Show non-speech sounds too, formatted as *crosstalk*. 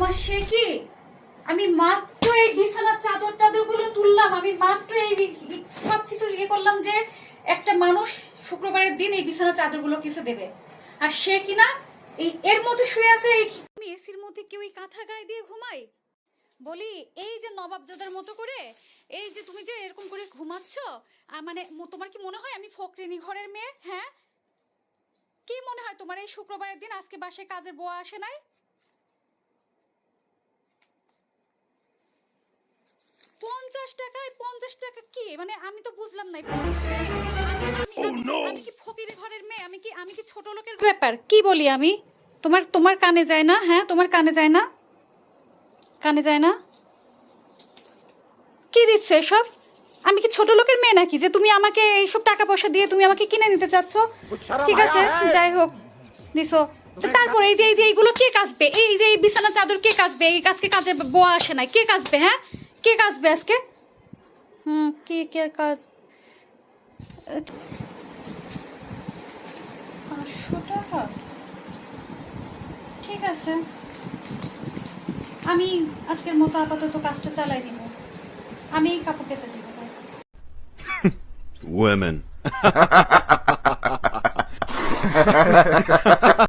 ওমা সে কি? আমি মাত্র এই বিছানার চাদর টাদরগুলো তুললাম, আমি মাত্র এই সবকিছু ইয়ে করলাম যে একটা মানুষ শুক্রবারের দিন এই বিছানার চাদরগুলো কিসে দেবে। আর সে কিনা এই এর মধ্যে শুয়ে আছে, এই এসির মধ্যে কেউ এই কাঁথা গায়ে দিয়ে ঘুমাই বলি, এই যে নবাবজাদার মতো করে, এই যে তুমি যে এরকম করে ঘুমাচ্ছ মানে তোমার কি মনে হয় আমি ফকরিনী ঘরের মেয়ে? হ্যাঁ? কি মনে হয় তোমার এই শুক্রবারের দিন আজকে বাসায় কাজের বউ আসে নাই? পঞ্চাশ টাকায় পঞ্চাশ টাকা কি? মানে আমি তো বুঝলাম না এই 50 টাকায় আমি- কি ফকিরের ঘরের মেয়ে? আমি কি আমি কি ছোট লোকের ব্যাপার? কি বলি আমি? তোমার তোমার কানে যায় না? হ্যাঁ তোমার কানে যায় না? কানে যায় না? কি দিচ্ছে এসব? আমি কি ছোট লোকের মেয়ে নাকি যে তুমি আমাকে এইসব টাকা পয়সা দিয়ে তুমি আমাকে কিনে নিতে চাচ্ছ? ঠিক আছে যাই হোক দিছো। তারপর এই যে এই যে এইগুলো কে কাচবে? এই যে এই বিছানা চাদর কে কাচবে? এই কাজকে কাজে বোয়া আসে না কে কাচবে হ্যাঁ? কে কাচবে আজকে? হুম, কে কে কাজ পাঁচশো টাকা? ঠিক আছে। আমি আজকের মতো আপাতত কাজটা চালাই দিব আমি কাপড় কেসে দিব Women. *laughs*